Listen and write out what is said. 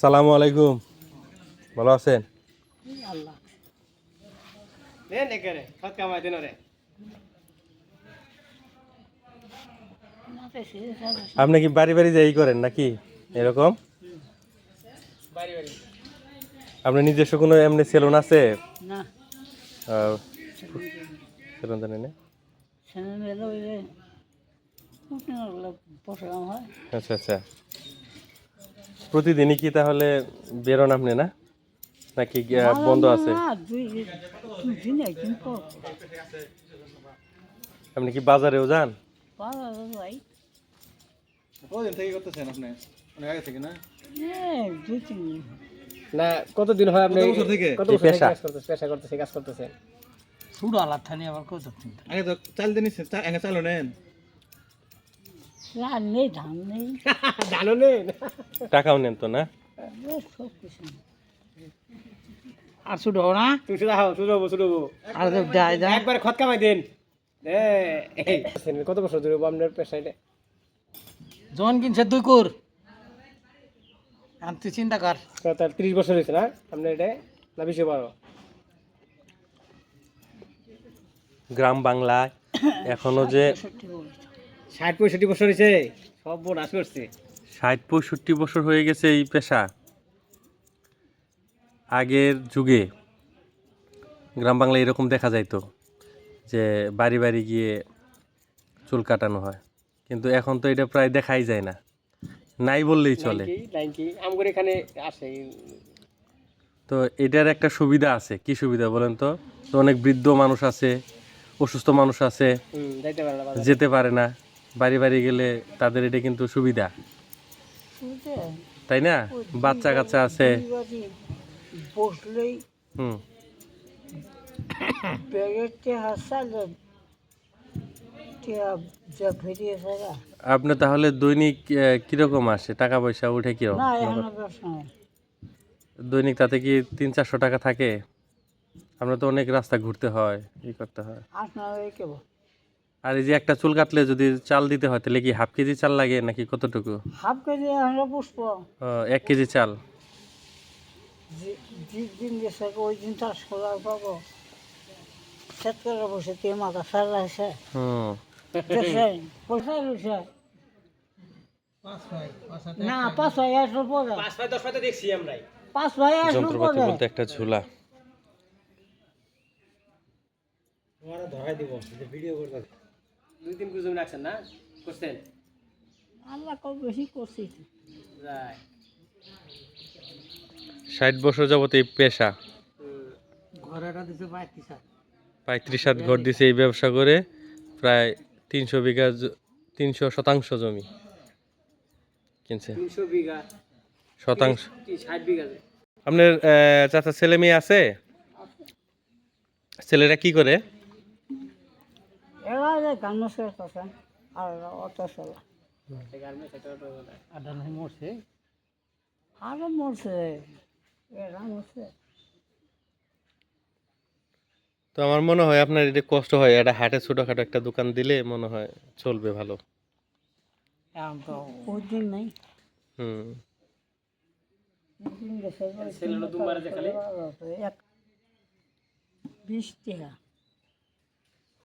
সালামু আলাইকুম। ভালো আছেন? আপনি কি বাড়ি বাড়ি যাই করেন নাকি? এরকম? আপনার নিজস্ব কোনো এমনি সেলুন আছে? সেলুন না? হয়। আচ্ছা আচ্ছা। প্রতিদিনই কি তাহলে বেরোন আপনি না? নাকি বন্ধ আছে? আপনি কি বাজারেও যান? পাওয়া থেকে করতেছেন আপনি? আগে থেকে না? কতদিন হয় আপনি কত বছর থেকে? পেশা? পেশা করতেছে কাজ করতেছেন? শুধু আলাদা থানি আবার কত আগে তো চাল দিন আগে চালু নেন। নেই ধান নেই। টাকাও নেন তো না? সব কিছু। আর শুধু না? তুমি শুধু হাও শুধু হব শুধু হব আর তো একবারে খত কামাই দেন। কত বছর ধরে হব আপনার পেশায় জন কিনছে দুই কোর। আর তুই চিন্তা কর। কত ত্রিশ বছর হয়েছে না? আপনার এটা না বেশি বারো? গ্রাম বাংলায় এখনও যে ষাট পঁয়ষট্টি বছর হয়েছে সব বোনাস করছে। ষাট পঁয়ষট্টি বছর হয়ে গেছে এই পেশা। আগের যুগে গ্রাম বাংলায় এরকম দেখা যাইতো যে বাড়ি বাড়ি গিয়ে চুল কাটানো হয়। কিন্তু এখন তো এটা প্রায় দেখাই যায় না। নাই বললেই চলে। এখানে আসে। তো এটার একটা সুবিধা আছে। কি সুবিধা বলেন তো? তো অনেক বৃদ্ধ মানুষ আছে অসুস্থ মানুষ আছে। যেতে পারে না। বাড়ি বাড়ি গেলে তাদের এটা কিন্তু সুবিধা। তাই না? বাচ্চা কাচ্চা আছে। বসলেই হুম। আপনি তাহলে দৈনিক কীরকম আসে? টাকা পয়সা উঠে কীরকম? নাই। দৈনিক তাতে কি তিন চারশো টাকা থাকে? আমরা তো অনেক রাস্তা ঘুরতে হয় ই করতে হয়। আর এই যে একটা চুল কাটলে যদি চাল দিতে হয় তাহলে কি হাফ কেজি চাল লাগে নাকি কতটুকু? হাফ কেজি আমরা পুষ্প এক কেজি চাল? দিন গেছে ওই দিন তার সোলার পাবো। সেট করে বসে তে মাথা সারা আছে। হুম। পয়সা রয়েছে। না পাঁচ ভাই আসলো পরে পাঁচ পাঁচ দশ পাঁচটা দেখছি আমরা পাঁচ ভাই আসলো যন্ত্রপাতি বলতে একটা ঝুলা। তোমার ধরাই দিব ভিডিও করতে দুই তিন কুজন রাখছেন না? করছেন? আল্লাহ কত বেশি করছি। ষাট বছর যাবত এই পেশা। ঘরেটা দিতে পারছি স্যার পঁয়ত্রিশ হাত ঘর দিছে এই ব্যবসা করে প্রায় তিনশো বিঘা তিনশো শতাংশ জমি কিনছে। শতাংশ। বিঘা। আপনার চাচা ছেলে মেয়ে আছে। ছেলেরা কি করে? এরা যে কথা আর অত চলা। নাই মরছে? আরও মরছে এরা মরছে। তো আমার মনে হয় আপনার এটা কষ্ট হয় এটা হাটে ছোটোখাটো একটা দোকান দিলে মনে হয় চলবে ভালো। এখন তো ওই দিন হুম। দুবারে দেখালে? এক বিশ টাকা